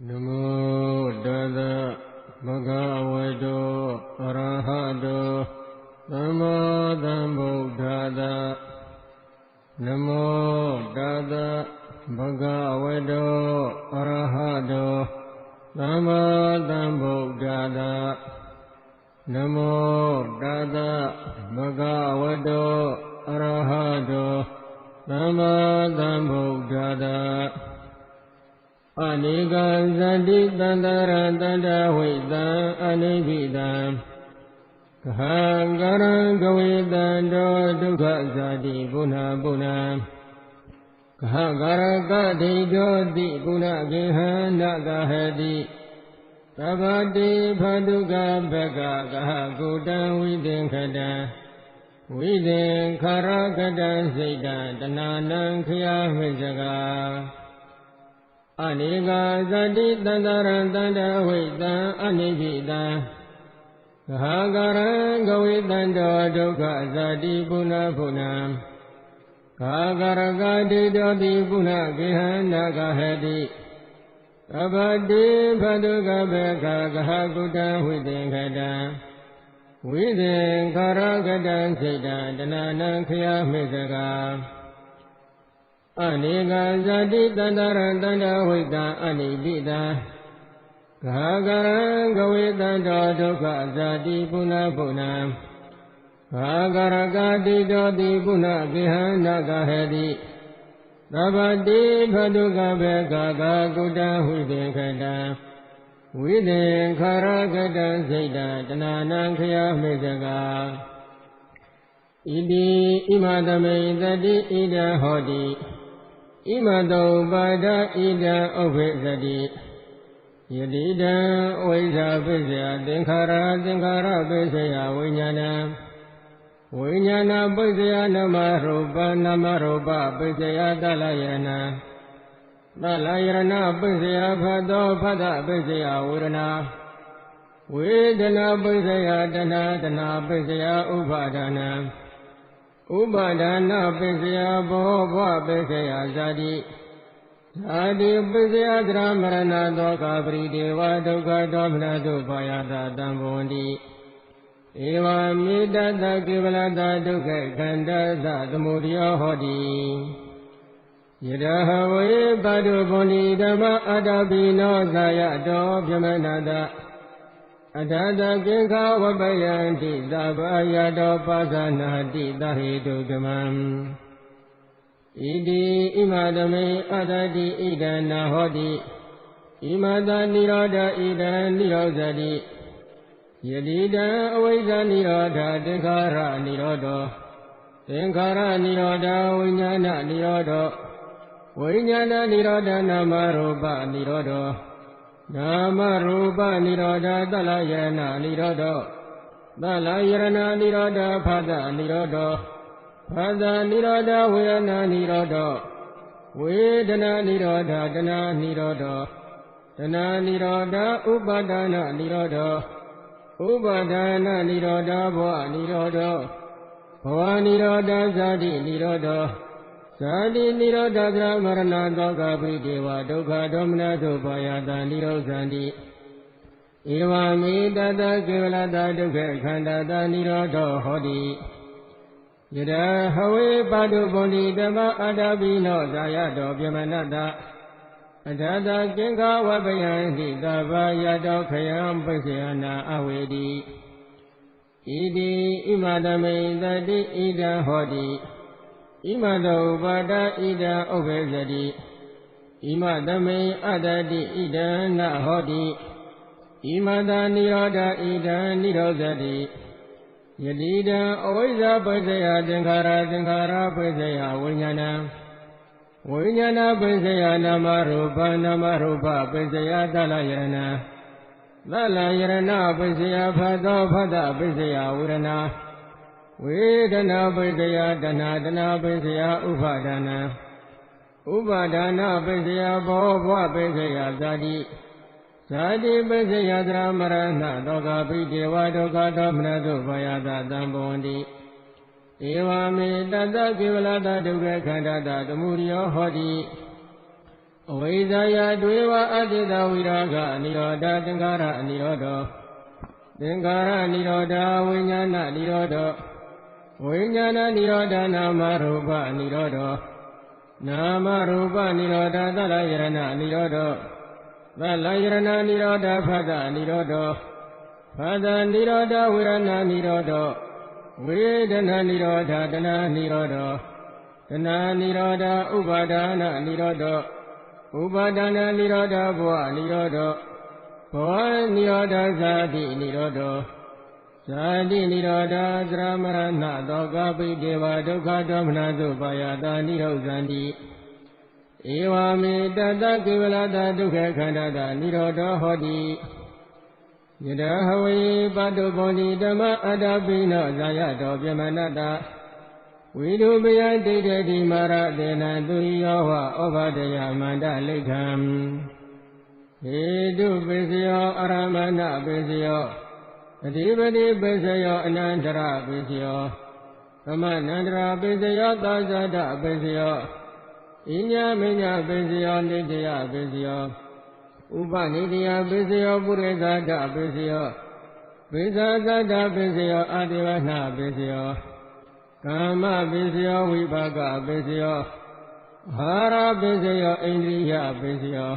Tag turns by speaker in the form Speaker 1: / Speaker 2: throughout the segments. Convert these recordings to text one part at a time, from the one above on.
Speaker 1: န ကတံစိတ်တံတဏနံခယမိစကာအနိကာဇတိတန္တရံတန္တဝိတံအနိပိတံဂဟာကရံကဝိတံတောဒုက္ခဇတိပုဏ္ဏဖုဏံဂဟာကရကတိတောတိပုဏ္ဏကေဟနာကဟတိသဗ္ဗတိဖတုကဘေခဂဟာကုတံဝိသင်္ခတံ ဝိသင်္ခရကတံစိတ်တံတဏနံခယမိစကာအနိကဇတိတန္တရံတန္တဝိတံအနိပိတံဂါကရံကဝေတံတောဒုက္ခဇတိပုဏ္ဏပုဏ္ဏဂါကရကတိတောတိပုဏ္ဏကေဟနာကဟတိသဗ္ဗတိဖတုကဘေကဂါကုတံဝိသင်္ခတံ ဝိသင်္ခရကတံစိတ်တံတဏနံခယမေဇကာဣတိဣမသမေတတိဣဒဟောတိဣမတောပါဒဣဒံဥပ္ပေသတိယတိတံဝိဇ္ဇာပိစ္ဆယသင်္ခါရသင်္ခါရပိစ္ဆယဝိညာဏံဝိညာဏပိစ္ဆယနမရူပနမရူပပိစ္ဆယတလယရဏ သလယရဏပိစ္ဆယဖတ်သောဖတ်တပိစ္ဆယဝေဒနာဝေဒနာပိစ္ဆယတဏတဏပိစ္ဆယဥပါဒနာဥပါဒနာပိစယဘောဘဝပိစယဇာတိဇာတိပိစယသရမရဏသောကပရိဒေဝဒုက္ခဒေါမနတုဘာယတာတံဘဝန္တိဧဝမေတ္တကေဝလတာဒုက္ခခန္ဓာသသမုဒယောဟောတိ ယရဟဝေပါတုဗုန်ဒီဓမ္မအတ္တပိနောဇာယတောပြမနာတအထာတကိခဝပယံတိသဗ္ဗယတောပါဇာနာတိသဟေတုကမံဣတိဣမသမေအတတိဣဒံနာဟောတိဣမသာနိရောဓဣဒံနိရောဇတိယတိတံအဝိဇ္ဇာနိရောဓသင်္ခါရနိရောဓသင်္ခါရနိရောဓဝိညာဏနိရောဓ ဝိညာဏနိရောဓနာမရူပနိရောဓနာမရူပနိရောဓသလယနာနိရောဓသလယရဏနိရောဓဖာဒနိရောဓဖာဒနိရောဓဝေယနာနိရောဓဝေဒနာနိရောဓတနာနိရောဓတနာနိရောဓဥပါဒနာနိရောဓဥပါဒနာနိရောဓဘောနိရောဓဘောနိရောဓဇာတိနိရောဓ သာတိနိရောဓကရမရဏသောကပိတေဝဒုက္ခဒေါမနသုပါယတာနိရောဇန္တိဧဝမေတတကေဝလတာဒုက္ခခန္ဓာတာနိရောဓောဟောတိယဒဟဝေပါတုပုန်တိဓမ္မအာဒပိနောဇာယတောပြမနတာအထာတာကင်္ခဝပယံဟိတဗာယတောခယံပစ္ဆေယနာအဝေတိဣတိဣမဓမေတတိဣဒံဟောတိ ဣမတောဥပါဒဣဒံဥပ္ပေဇတိဣမသမေအတ္တတိဣဒံနဟောတိဣမသာနိရောဓဣဒံနိရောဇတိယတိတံအဝိဇ္ဇပိစ္ဆယသင်္ခါရသင်္ခါရပိစ္ဆယဝိညာဏံဝိညာဏပိစ္ဆယနာမရူပနာမရူပပိစ္ဆယသလယရဏသလယရဏပိစ္ဆယဖတ်သောဖတ်တပိစ္ဆယဝေဒနာ ဝေဒနာပိစယတဏတဏပိစယဥပါဒနာဥပါဒနာပိစယဘောဘဝပိစယဇာတိဇာတိပိစယသရမရဏသောကပိတေဝဒုက္ခသောမနတုဘာယတာတံဘဝန္တိဧဝမေတတကေဝလတဒုက္ခခန္ဓာတသမုရိယောဟောတိအဝိဇ္ဇာယတွေဝအတ္တဝိရာဂအနိရောဓသင်္ခါရအနိရောဓသင်္ခါရနိရောဓဝိညာဏနိရောဓ ဝိညာဏနိရောဓနာမရူပနိရောဓနာမရူပနိရောဓသလယရဏနိရောဓသလယရဏနိရောဓဖသနိရောဓဖသနိရောဓဝေရဏနိရောဓဝေဒနာနိရောဓတဏနိရောဓတဏနိရောဓဥပါဒနာနိရောဓဥပါဒနာနိရောဓဘဝနိရောဓဘောနိရောဓဇာတိနိရောဓ ဇာတိနိရောဓသရမရဏသောကပိတေဝဒုက္ခဒေါမနသုပါယတာနိရောဇန္တိဧဝမေတတကေဝလတာဒုက္ခခန္ဓာတာနိရောဓဟောတိယတဟဝေပတုဘောတိဓမ္မအတ္တပိနောဇာယတော်ပြမနတဝိတုပယဒိဋ္ဌတိမာရတေနသူယောဟဩဘာတယမန္တလိခံဟေတုပိစယောအရမဏပိစယော အဓိပတိပိစယောအနန္တရပိစယောသမနန္တရာပိစယောသာဇဒပိစယောဣညာမညာပိစယောနိတယပိစယောဥပနိတယပိစယောပုရိသဒပိစယောပိဇာသဒပိစယောအာတိဝနာပိစယောကာမပိစယောဝိပါကပိစယောဟာရပိစယောဣန္ဒြိယပိစယော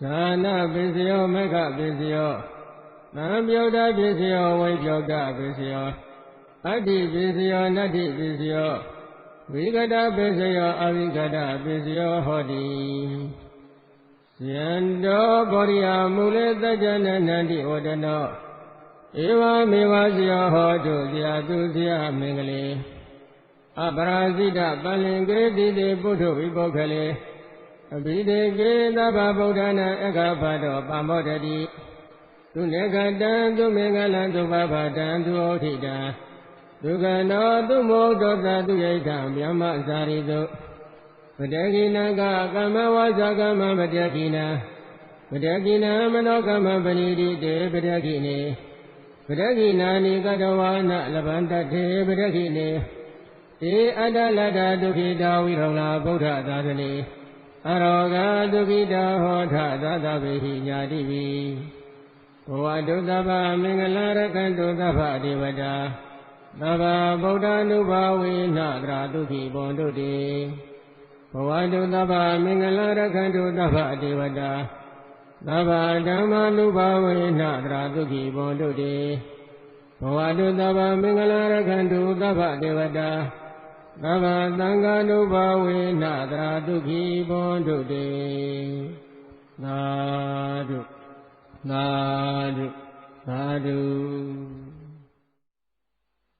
Speaker 1: ဇာနာပိစယောမေဃပိစယော သံပြုတ်တပိစယောဝိပြုတ်တပိစယောအတ္တိပိစယောနတ္တိပိစယောဝိကတပိစယောအဝိကတပိစယောဟောတိဇယံတောဘောရိယမူလေတကြနနန္တိဝဒနောဧဝမေဝဇယောဟောတုဇာတုဇာမင်္ဂလေအပရာဇိတပလင်ကရတိတေပုထုဝိပုခလေအဘိဒေကေသဗ္ဗဗုဒ္ဓနာအခါဘတောပမောတတိ သူနေကတံသူမင်္ဂလံသူဘဗတံသူဩထိတံဒုက္ခနောသူမောတောသသူယိထမြမဇာရိတုပတကိနကကမ္မဝါစာကမ္မပတကိနပတကိနမနောကမ္မပဏိတိတေပတကိနေပတကိနာနိကတဝါနလဗန္တတေပတကိနေဧအတ္တလတ္တဒုခိတာဝိရောလာဗုဒ္ဓသာသနေအရောဂဒုခိတာဟောထသာသဗေဟိညာတိပိ ဘဝဒုသဗ္ဗမင်္ဂလာရကံဒုသဗ္ဗဒေဝတာသဗ္ဗဗုဒ္ဓ ानु ဘာဝေနတရာဒုခိဘွန်တုတိဘဝတုသဗ္ဗမင်္ဂလာရခန္တုသဗ္ဗဒေဝတာသဗ္ဗဓမ္မာနုဘာဝေနတရာဒုခိဘွန်တုတိဘဝတုသဗ္ဗမင်္ဂလာရခန္တုသဗ္ဗဒေဝတာသဗ္ဗသံဃာနုဘာဝေနတရာဒုခိဘွန်တုတိသာဓု သာဓုသာဓု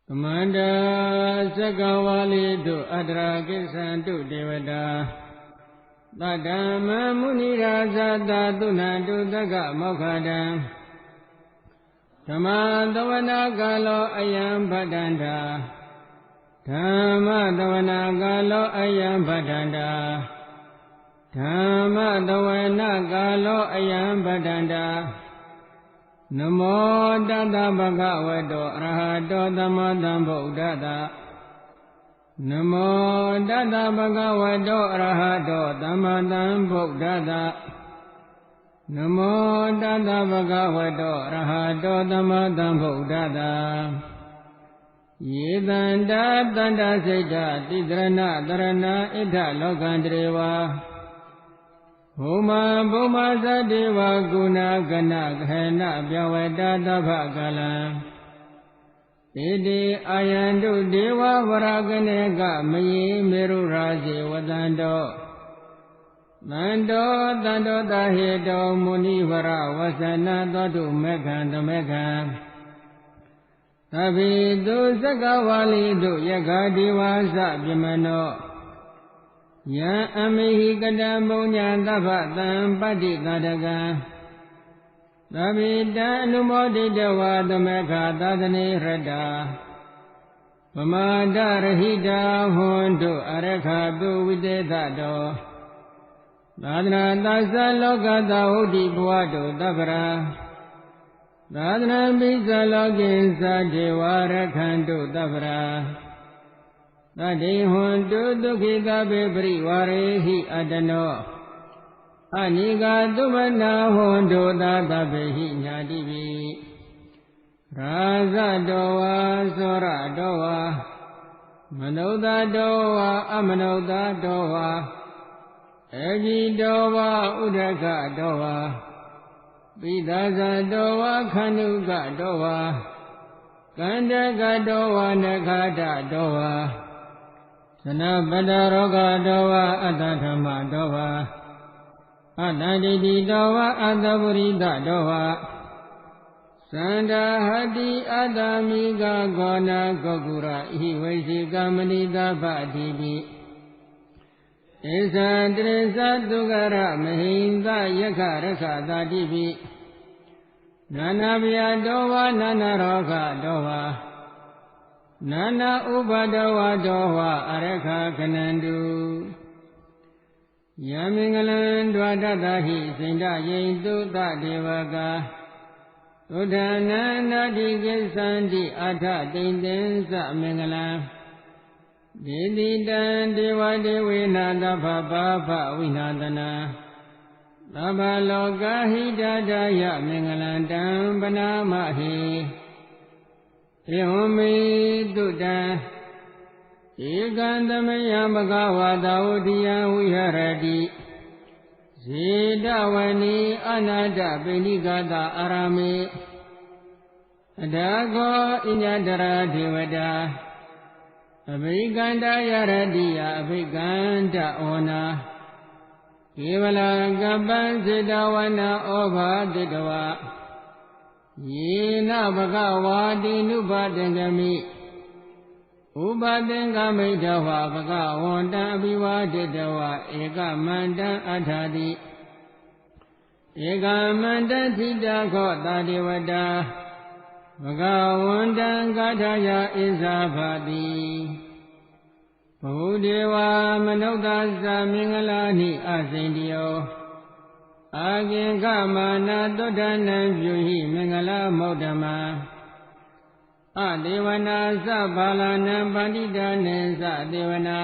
Speaker 1: ကမန္တာသက္ကဝါလိတုအတ္တရာကိစ္ဆန္တုဒေဝတာသတ္တမမုနိရာဇတာသုဏတုသက္ကမောခတံဓမ္မသဝနာကာလောအယံဗတ္တန္တာဓမ္မသဝနာကာလောအယံဗတ္တန္တာ ဓမ္မသဝနာကာလောအယံဗတ္တန္တာနမောတတဗကဝတောအရဟတောသမသမ္ဗုဒ္ဓတနမောတတဗကဝတောအရဟတောသမသမ္ဗုဒ္ဓတနမောတတဗကဝတောအရဟတောသမသမ္ဗုဒ္ဓတယေတန္တာတန္တာစိတ်တတိတရဏတရဏဣဋ္ဌလောကံတရေဝါ ဘုမဘုမသတ္တေဝကုဏကနခေနပြဝတသဗ္ဗကလံဣတိအာယန္တုဒေဝဝရကနေကမယေမေရုရာဇေဝတန္တောတန္တောတန္တောတဟေတောမုနိဝရဝဆနာသောတုမေခံသမေခံသဗ္ဗေတုသက္ကဝါလိတုယက္ခဒီဝါစပြမနော ယံအမိဟိကတံဘုံညာသဗ္ဗတံပတ္တိသာတကံသဗ္ဗေတံအနုမောဒိတဝါသမခသာသနေရတ္တာပမာဒရဟိတာဟွန်တုအရခပုဝိတေသတောသာသနာသသလောကသဟုတ်တိဘဝတုတပ္ပရာသာသနာပိသလောကိသဒေဝရခန္တုတပ္ပရာ တတိဟွန်တုဒုက္ခိတပေပရိဝါရေဟိအတနော
Speaker 2: အနိကာသုမနာဟွန်ဒုသာတပေဟိညာတိပိရာဇတောဝါသောရတောဝါမနုဿတောဝါအမနုဿတောဝါအဘိတောဝါဥဒကတောဝါပိသာဇတောဝါခန္ဓုကတောဝါကန္တကတောဝါနခာတတောဝါ သနပတ္တရောဂတောဝါအတ္တဓမ္မတောဝါအတ္တဒိဋ္ဌိတောဝါအတ္တပုရိသတောဝါသန္တာဟတိအတ္တမိကဂောနာဂောကုရဣဝိရှိကမဏိတပတိပိဧသံတရေသသုကရမဟိန္ဒယက္ခရခသာတိပိနာနာဗျာတောဝါနာနာရောဂတောဝါ နာနာဥပဒဝတောဝါအရခခဏန္တုယမင်္ဂလံဒွါတတဟိစိန္ဒယိတုတဒေဝကာသုဒ္ဓနာနာတိကိသန္တိအထတိန်သင်္စမင်္ဂလံဒေတိတံဒေဝဒေဝေနာသဗ္ဗပါဖဝိနာတနာသဗ္ဗလောကဟိတတယမင်္ဂလံတံပနာမဟိ ဧဝမေတုတံဧကံသမယမကဝါတာဝတိယဝိဟရတိဇေတဝနီအနာတပိဏိကတာအာရမေအဒါကောဣညတရာဒေဝတာအဘိကန္တယရတိယအဘိကန္တဩနာကေဝလကပ္ပံစေတဝနာဩဘာတိတဝ ယေနဘဂဝါတိနုပါတံဂမိဥပသင်္ကမိတဝဘဂဝန္တံအဘိဝါတိတဝဧကမန္တံအထာတိဧကမန္တထိတာခောတာဒေဝတာဘဂဝန္တံကာထာယဣဇာဖတိဘုဒေဝမနုဿာသမင်္ဂလာနိအစိန္တယော အာကင်္ခမာနာတုဒ္ဒနံပြုဟိမင်္ဂလာမောဒ္ဓမံအဒေဝနာသဘာလနံပန္တိတာနေသဒေဝနာ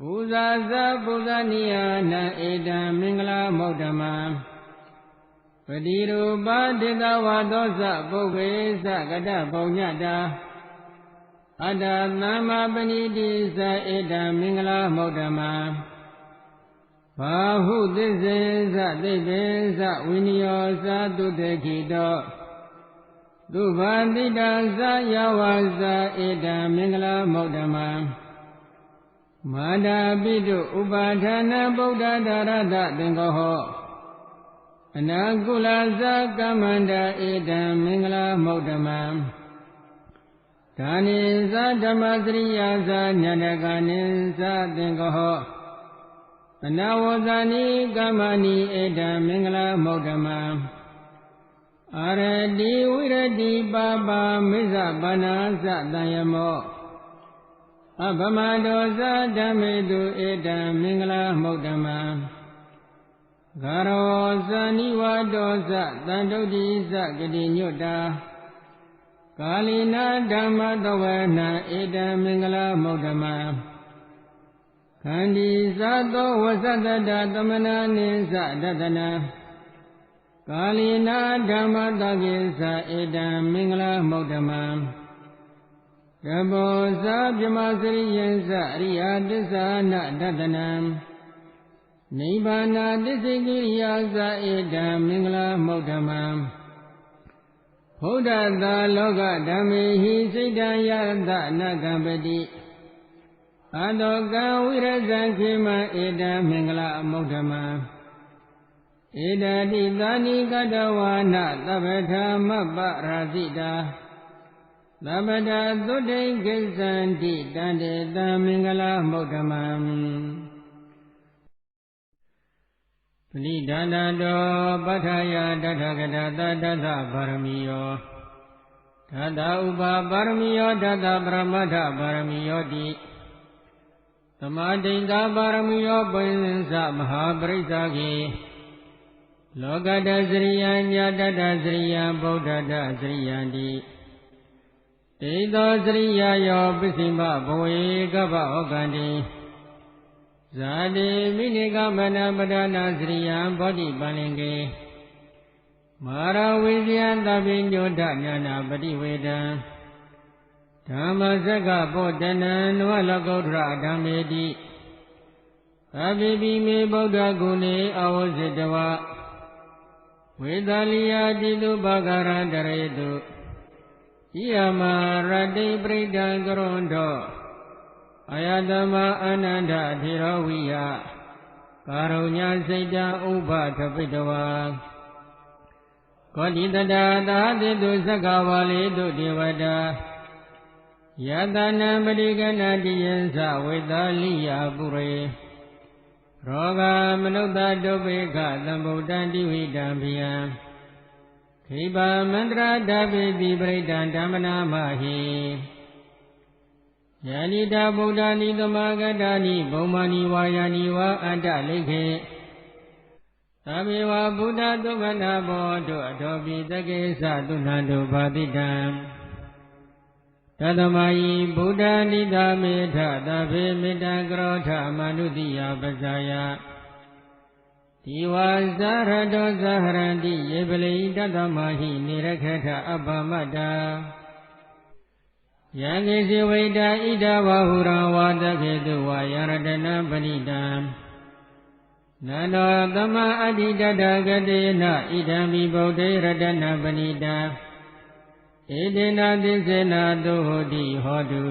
Speaker 2: ဘူဇာသပူဇာနိယနာဧတံမင်္ဂလာမောဒ္ဓမံပတိရူပဒေတဝါသောသပုဂ္ဂေသကတပုံညတာအတ္တသမ္မာပဏိတိသဧတံမင်္ဂလာမောဒ္ဓမံ ဘာဟုသစ္စေသသိပ္ပေသဝိနယောသတုတေခိတောသုဘာတိတာသယဝါဇာဧတံမင်္ဂလာမောဒ္ဓမံမာတာပိတုဥပါဌာနဗုဒ္ဓဒါရတသင်္ကောဟောအနာကုလဇာကမ္မန္တာဧတံမင်္ဂလာမောဒ္ဓမံဒါနိဇာဓမ္မစရိယာဇာညတကနိဇာသင်္ကောဟော အနာဝဇာနိကမ္မနိဧတံမင်္ဂလာမောဒ္ဓမံအာရတိဝိရတိပါပါမိစ္ဆပါဏာသတံယမောအဗမတောဇာဓမ္မေတုဧတံမင်္ဂလာမုဒ္ဓမံဂရောဇာနိဝတောဇတန်တုတိဇဂတိညွတ်တာကာလီနာဓမ္မတဝနာဧတံမင်္ဂလာမုဒ္ဓမံ ခန္ဒီဇသောဝဇတတသမနာနိဇဒတနာကာလီနာဓမ္မတကိသဧတံမင်္ဂလာမုဒ္ဓမံကဘောဇာပြမစရိယံသအရိယတစ္ဆာနတတနံနိဗ္ဗာနာတစ္ဆေကိရိယာသဧတံမင်္ဂလာမုဒ္ဓမံဘုဒ္ဓသာလောကဓမ္မေဟိစိတ်တံယတနကံပတိ အတောကံဝိရဇံခေမဧတံမင်္ဂလာမုဒ္ဓမံဧတတိသာနိကတဝါနသဗ္ဗထာမပ္ပရာဇိတာသဗ္ဗတာသုတိကိသန္တိတန္တေတံမင်္ဂလာမုဒ္ဓမံပဏိဒါနတောပဋ္ဌာယတထကတသတ္တသပါရမီယောဓာတဥပပါရမီယောဓာတပရမတ္ထပါရမီယောတိ သမာဒိဋ္ဌပါရမီယောပိဉ္စမဟာပရိစ္ဆာကေလောကတစရိယံညာတတစရိယံဗုဒ္ဓတစရိယံတိဒိသောစရိယယောပစ္စည်းမဘဝေကပ္ပဩကံတိဇာတိမိနိကမနပဒနာစရိယံဘောဓိပန္လင်ကေမာရဝိဇယံသဗ္ဗညုဒညာနာပฏิဝေဒံ ဓမ္မစက္ကပောတနံနဝလကုဋ္ဌရဓမ္မေတိသဗ္ဗိပိမေဗုဒ္ဓဂုဏေအဝဇိတဝဝေသလိယာတိတုဘဂရံတရေတုဣယမရတိပရိဒံကရွန်တောအယတမအနန္တထေရဝိယကာရုညစိတ်တဥပထပိတဝါကောတိတတာသာတိတုသက္ကဝါလေတုဒေဝတာ ယတနာပရိကနာတိယံသဝေသလိယပုရေရောဂမနုဿဒုပိကသံဗုဒ္ဓံတိဝိတံဘိယံခိဗာမန္တရာဓပိတိပရိဒံဓမ္မနာမဟိယန္တိတာဗုဒ္ဓနိသမဂတ္တာနိဘုံမာနိဝါယာနိဝါအတ္တလိခေသဗ္ဗေဝဗုဒ္ဓသုခနာဘောတုအထောပိတကေသသုဏန္တုဘာတိတံ တသမယိဗုဒ္ဓနိတာမေထသဗ္ဗေမေတ္တကရောထမနုတိယပဇာယဒီဝါဇာရတောဇာဟရန္တိယေပလိတသမဟိနေရခေထအပ္ပမတ္တာယံကိစီဝိတာဣဒဝဟုရဝါတခေတုဝါယရတနပဏိတံနန္တောသမအဋ္ဌိတတဂတေနဣဒံဘိဗုဒ္ဓေရတနပဏိတံ ဧတေနာသစ္စေနာသုဟောတိဟောတု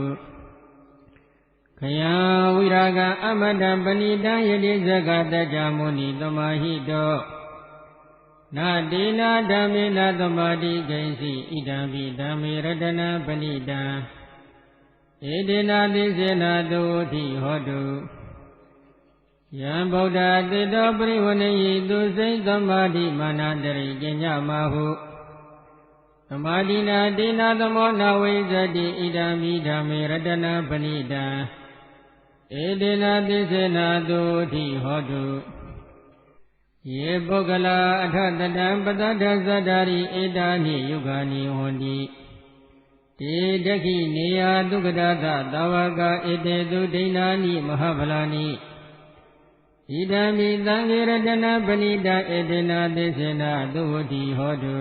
Speaker 2: ခယံဝိရာဂအမတံပဏိတံယတိဇဂတတ္တမုနိသမာဟိတောနာတေနာဓမ္မေနသမာတိဂိဉ္စီဣဒံဘိဓမ္မေရတနာပဏိတံဧတေနာသစ္စေနာသုဟောတိဟောတုယံဗုဒ္ဓတေတောပရိဝဏိယိသူစိတ်သမာဓိမာနတရိကျညမဟု သမာဓိနာတေနာသမောနာဝိဇတိဣဒံမိဓမ္မေရတနာပဏိတံဧတေနာသစ္စေနာသုတိဟောတုယေပုဂ္ဂလာအထတတံပတ္တသဇတ္တာရိဧတာနိယုဂာနိဟောတိတေတခိနေယဒုက္ကဒသသာဝကဧတေသူဒိဏာနိမဟာဗလာနိဣဒံမိသံဃေရတနာပဏိတဧတေနာသစ္စေနာသုဝတိဟောတု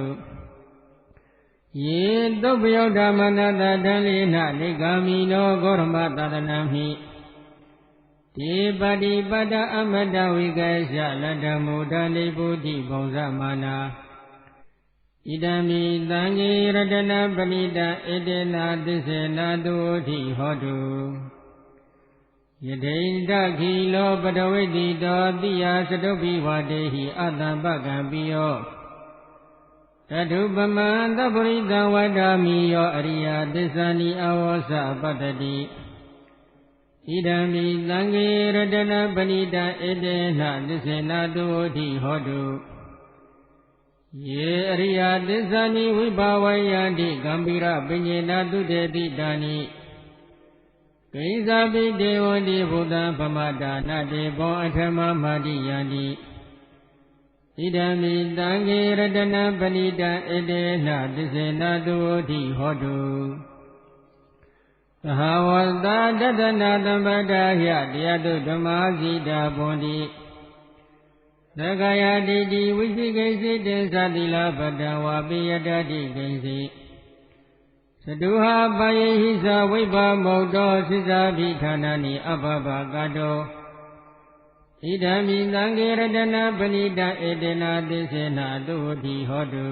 Speaker 2: ယေသုပယောဓမ္မနာတတံလေနနေဂာမိနောဂောရမသဒနာမိဒီပတိပတ္တအမတဝိကေရှလတ္တမုဒ္ဒနိဗုတိဘုံဇမာနာဣဒံမိသံဃေရတနာပဏိတဧတေနာသစ္စေနာတုတိဟောတုယတိန္တခိလောပတဝိတိတောတိယသတုပိဝတေဟိအတ္တပကံပိယော တထုပမံသပရိတံဝတ္တာမိယောအရိယသစ္စာနိအဝောစပတ္တတိဣဒံမိသံဃေရတနာပဏိတဧတေနသစ္စေနာတုတိဟောတုယေအရိယသစ္စာနိဝိဘာဝယန္တိကံပိရပညေနာတုတေတိတာနိကိစ္ဆပိတေဝတိဘုဒ္ဓဗမတာနတေဘောအထမမာတိယန္တိ ဣဒံမိတံဃေရတနာပဏိတံဧတေနသစ္စေနာတုတိဟောတုသဟဝတတတနာသမ္ပတာဟယတရားတုဓမ္မာစီတာဘွန်တိသက္ကာယတိတိဝိသိကိစိတေသတိလပတံဝါပိယတတိကိစိသတုဟာပယေဟိသဝိပါမုတ်တောသစ္စာပိဌာနာနိအဘဘကတော ဣဒံမိသံဃေရတနာပဏိတဧတေနာသစ္စေနာတုတိဟောတု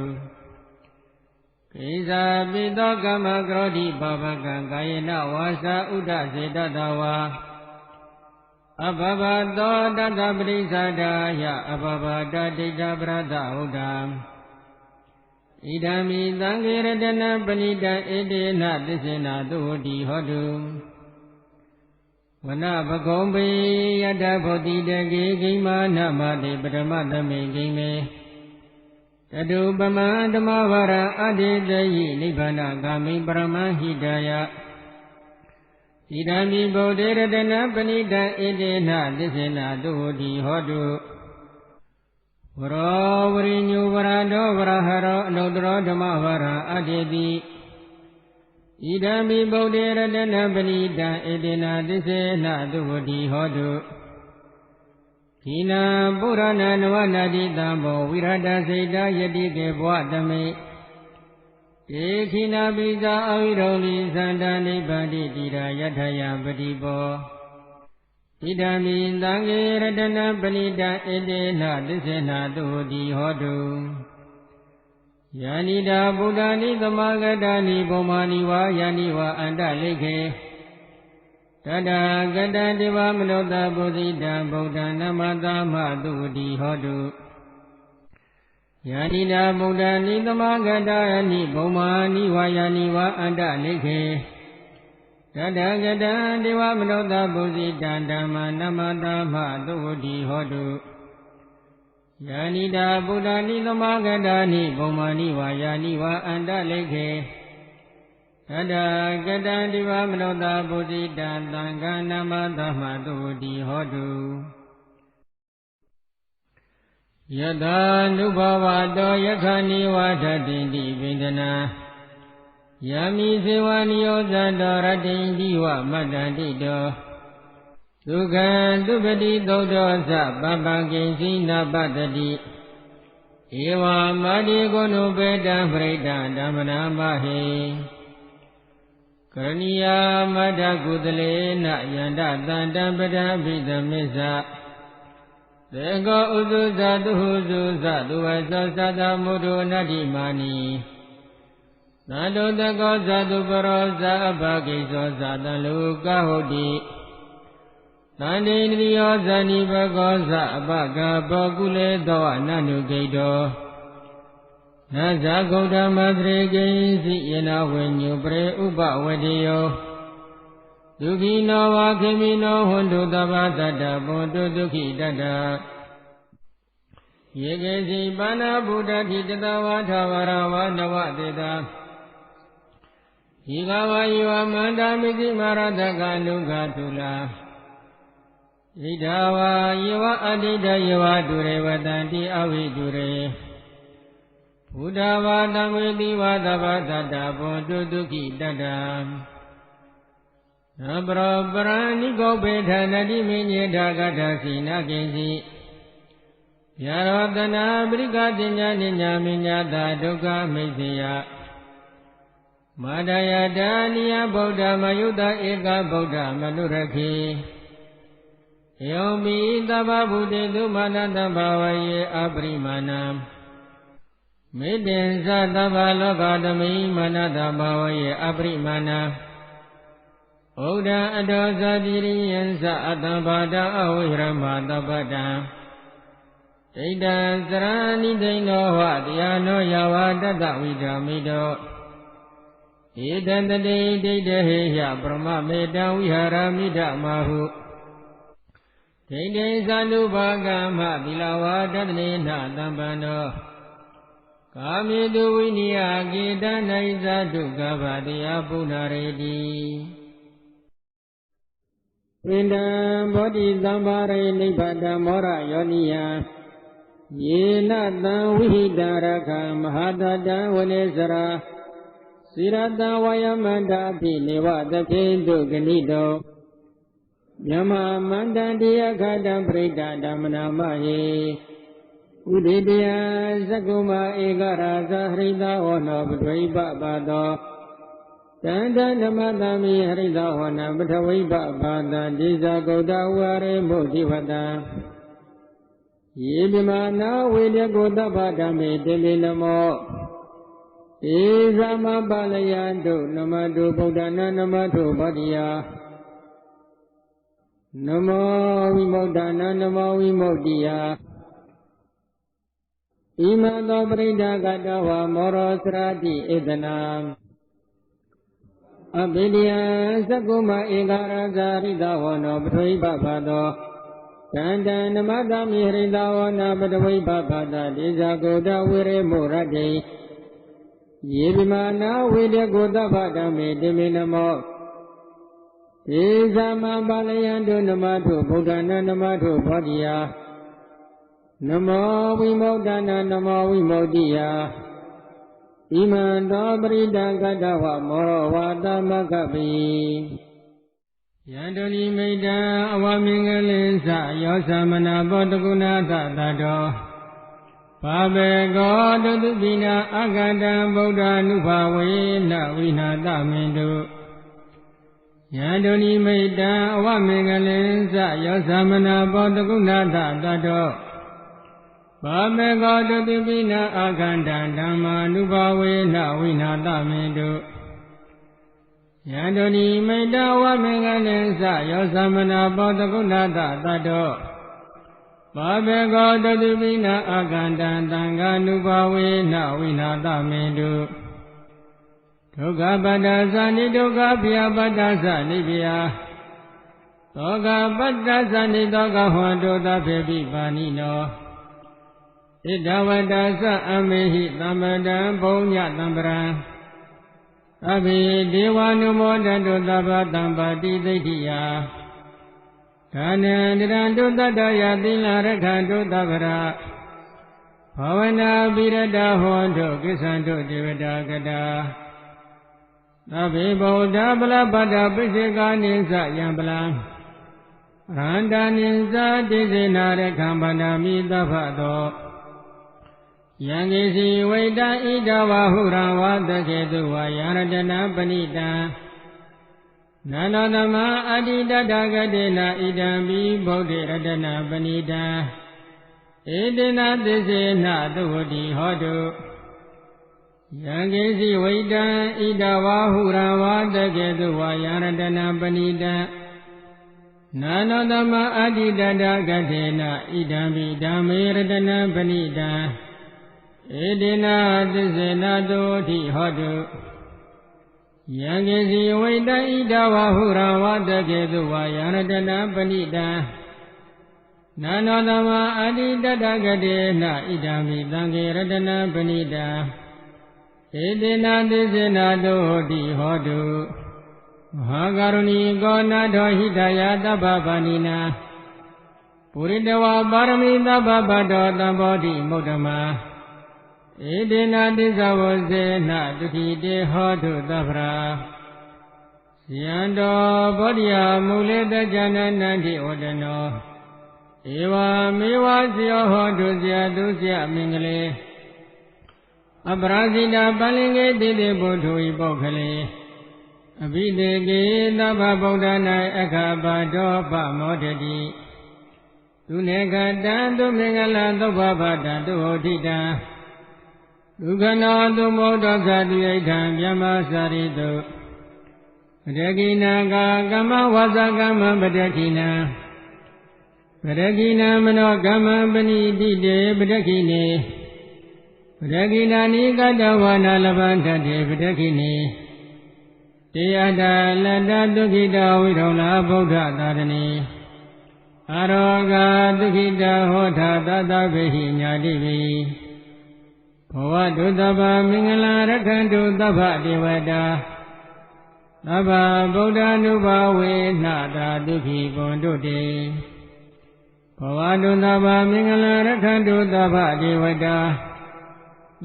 Speaker 2: ကိဇာပိသောကမ္မကရောတိပါပကံကာယေနဝါစာဥဒ္ဒစေတတဝါအဘဘသောတတပရိစ္ဆာဒာယအဘဘတဒိဋ္ဌပရဒဟုတ်တံဣဒံမိသံဃေရတနာပဏိတဧတေနသစ္စေနာသုတိဟောတု ဝနပကုံပေယတဗုတိတကေဂိမာနမတိပရမသမေဂိမေတတုပမံဓမ္မဝရအတေတယိနိဗ္ဗာနဂာမိပရမဟိတယဣဒံမိဗုဒ္ဓေရတနာပဏိတံဣတေနသစ္စေနာတုတိဟောတုဝရောဝရိညုဝရတောဝရဟရောအနုတ္တရောဓမ္မဝရအတေတိ ဣဒံမိဗုဒ္ဓေရတနာပဏိတံဣတေနသစ္စေနာတုတိဟောတုသီနာပုရဏနဝနာတိတံဘောဝိရဒစိတ်တယတိကေဘဝတမိဧခိနာပိဇာအဝိရုံလိသန္တာနိဗ္ဗာတိတိရာယထယပတိဘောဣဒံမိသံဃေရတနာပဏိတဧတေနသစ္စေနာတုတိဟောတု ယာနိတာဗုဒ္ဓနိသမဂတာနိဘုံမာနိဝါယာနိဝါအန္တလိခေတတကတတိဝမနောတပုဇိတံဗုဒ္ဓနမသမတုတိဟောတုယာတိနာဗုဒ္ဓနိသမဂတာနိဘုံမာနိဝါယာနိဝါအန္တလိခေတတကတတိဝမနောတပုဇိတံဓမ္မနမသမတုတိဟောတု ယာနိတာဗုဒ္ဓနိသမဂတာနိဘုံမာနိဝါယာနိဝါအန္တလိခေသတ္တကတံဒီဝမနောတာပုဇိတံသံဃာနမသမတုတိဟောတုယတာနုဘဝတောယခဏိဝထတိတိပိန္ဒနာယမိစေဝနိယောဇတောရတိတိဝမတ္တတိတော ဒုက္ခံသူပတိသုတ်တော်သပပကိဉ္စီနာပတ္တိဧဝမာတိကိုနုပေတံပရိဒဓမ္မနာမဟိကရဏီယာမတ္တကုသလေနယန္တတန္တပဒဘိသမစ္ဆသေကောဥစုဇတုဟုစုဇသူဝသောသတ္တမုဒ္ဒနတ္တိမာနီသန္တုတကောဇတုပရောဇအဘဂိသောဇတလူကဟုတ်တိ သန္တိန္ဒိယောဇဏိဘကောဇအပကဘောကုလေသောအနန္နုဂိတောနဇာဂௌတမသရေကိစီယနာဝိညုပရေဥပဝတိယောဒုခိနောဝခေမိနောဟွန်တုတပတတ္တဘွန်တုဒုခိတတ္တယေကေစီပါဏဗုဒ္ဓတိတတဝါထဝရဝနဝတေတာဤကဝါယဝမန္တာမိတိမာရတကနုခထုလာ ဣဒဝါယဝအဋ္ဌိတယဝတုရေဝတံတိအဝိတုရေဘုဒ္ဓဘာတံဝေတိဝါသဗ္ဗတတ္တဘွန်တုဒုခိတတ္တနပရောပရဏိကောပေဌာနတိမင်းညေထာကထာစီနာကိဉ္စီယရောတနာပရိကတိညာနိညာမညာတာဒုက္ခမိစေယမာဒယတာနိယဗုဒ္ဓမယုတဧကဗုဒ္ဓမနုရခေ ယောမိသဗ္ဗဗုတေသူမာနတဘာဝယေအပရိမာဏံမေတ္တင်သသဗ္ဗလောကဓမိမာနတဘာဝယေအပရိမာဏံဩဒံအတောဇာတိရိယံသအတ္တဘာဒအဝိရမတပ္ပတံဒိဋ္ဌံသရဏိဒိဏောဟတရားနောယဝတတဝိဓာမိတောဧတံတတိဒိဋ္ဌဟေယပရမမေတံဝိဟာရမိဓမဟု ဒိဋ္ဌိသန္တုဘာကမသီလဝါတတနေနသံပန္နောကာမေတုဝိနိယကေတနိုင်ဇာတုကဗတရားပုဏ္ဏရေတိဣန္ဒံဘောဓိသမ္ပါရိနိဗ္ဗာတမောရယောနိယယေနတံဝိဟိတရခမဟာတတံဝနေစရာစိရတံဝယမန္တာပိနေဝသဖြင့်တုဂဏိတော မြမမန္တန်တရားခတံပရိဒဓမ္မနာမဟေဥဒိတယသကုမဧကရာဇဟရိတဝနောပထွိပပါသောတန္တဓမ္မသမိဟရိတဝနပထဝိပပါတဒေဇဂௌတဝရေမုဒိဝတံယေမြမနာဝေဒကိုတပ္ပဓမ္မေတေမေနမောဧသမပါလယံတုနမတုဗုဒ္ဓနာနမတုဗတ္တိယ နမောဝိမု ക്ത နာနမောဝိမု ക്തി ယဣမသောပရိဒကတဝမောရောစရတိဧတနာအဘိဓိယသကုမဧကာရဇာရိတဝနောပထွိပပသောတန္တနမတမိဟရိတဝနာပတဝိပပတဒေဇာကိုတဝိရေမောရတေယေဗိမာနာဝေဒကိုတပ္ပဓမ္မေတေမေနမောဧ သမပါလယံတုနမထုဗုဒ္ဓနာနမထုဘောဓိယာနမောဝိမု ക്ത နာနမောဝိမု ക്തി ယဣမံသောပရိဒကတဝမောရဝါတမကပိ ယန္တုနိမိတံအဝမင်္ဂလိသယောသမနာဘောတကုဏသတတောဘာဘေကောတုတုပိနာအဂတံဗုဒ္ဓ ानु ဘာဝေနဝိနာသမင်တု ယန္တုနိမိတံအဝမင်္ဂလိသယောသမနာဘောတကုဏသတတောဘာမေကောတုတုပိနာအဂန္တံဓမ္မာနုဘာဝေနဝိနာသမင်တုယန္တုနိမိတဝမင်္ဂလိသယောသမနာဘောတကုဏသတတောဘာဘေကောတတုပိနာအကန္တံတံဃာနုဘဝေနဝိနာတမေတု ဒုက္ခပတ္တသနိဒုက္ခပိယပတ္တသနိပိယသောကပတ္တသနိသောကဟောတုသဖေပိပါဏိနောဣဒဝတ္တသအမေဟိသမ္ပတံဘုံညတံပရံအဘိဒေဝ ानु မောတတုသဗ္ဗတံပါတိသိဋ္ဌိယဒါနံတရံတုတ္တယသီလရခံတုသဗ္ဗရာဘာဝနာပိရတဟောတုကိစ္ဆံတုဒေဝတာကတာ သဗ္ဗေဗုဒ္ဓပလပတ္တပိစေကာနိသယံပလံရန္တာနိသတိစေနာရခံဗန္ဒာမိသဗ္ဗသောယံကိစီဝိတံဣဒဝဟုရံဝါတကေတုဝါယရတနာပဏိတံနန္ဒသမအတိတတဂတိနာဣဒံဘိဗုဒ္ဓရတနာပဏိတံဧတေနသစ္စေနသုဝတိဟောတု ယံကိစီဝိတံဣဒဝါဟုရဝါတကေတုဝါယရတနာပဏိတံနာနောသမအတိတတဂတိနာဣဒံဘိဓမ္မေရတနာပဏိတံဧတေနသစ္စေနသုဝတိဟောတုယံကေစီဝိတဣဒဝဟုရဝတကေတုဝါယရတနာပဏိတံနာနောသမအတိတတဂတေနဣဒံမိသံဃေရတနာပဏိတံဧ တေနာသစ္စေနာတုဟောတိဟောတုမဟာကရုဏီကောနာထောဟိတယတဗ္ဗဗဏိနာပုရိတဝါပါရမီတဗ္ဗဗတောတံဘောဓိမုဒ္ဓမာဧတေနာတိသဝဇေနတုတိတေဟောတုသဗ္ဗရာဇယံတော်ဗောဓိယမူလေတကြနနန္တိဝတနောဧဝမေဝဇယောဟောတုဇယတုဇယမင်္ဂလေ အပရာဇိတာပလင်္ကေတိတိဘုထုဤပုခလေအဘိတေကေသဗ္ဗဗုဒ္ဓ၌အခါပါတော်ပမောတတိသူနေကတံသူမင်္ဂလာသုဘဗတံသူဟောတိတံဒုက္ခနောသုမောဒသတိယိထံမြမစာရိတုပရကိနာကာကမ္မဝါစာကမ္မပရကိနာပရကိနာမနောကမ္မပဏိတိတေပရကိနေ ပရကိနာနိကတဝါနာလဗန္တတေပရကိနေတေယတာလတ္တဒုက္ခိတဝိရုံလာဗုဒ္ဓသာရဏီအရောဂဒုက္ခိတဟောထာသတ္တဗေဟိညာတိပိဘဝတုတ္တဗမင်္ဂလာရခန္တုသဗ္ဗဒေဝတာသဗ္ဗဗုဒ္ဓ ानु ဘာဝေနတာဒုက္ခိဘွန်တုတေဘဝတုတ္တဗမင်္ဂလာရခန္တုသဗ္ဗဒေဝတာ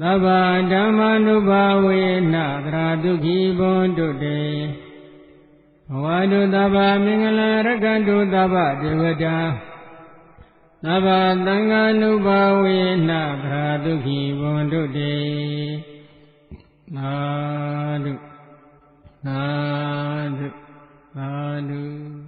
Speaker 2: သဗ္ဗဓမ္မာနုဘာဝေနသရာဒုက္ခိဘွန်တုတေဘဝတုတ္တဗမင်္ဂလာရခန္တုသဗ္ဗဒေဝတာသဗ္ဗသံဃာနုဘာဝေနသရာဒုက္ခိဝန္တုတေသာဓုသာဓုသာဓု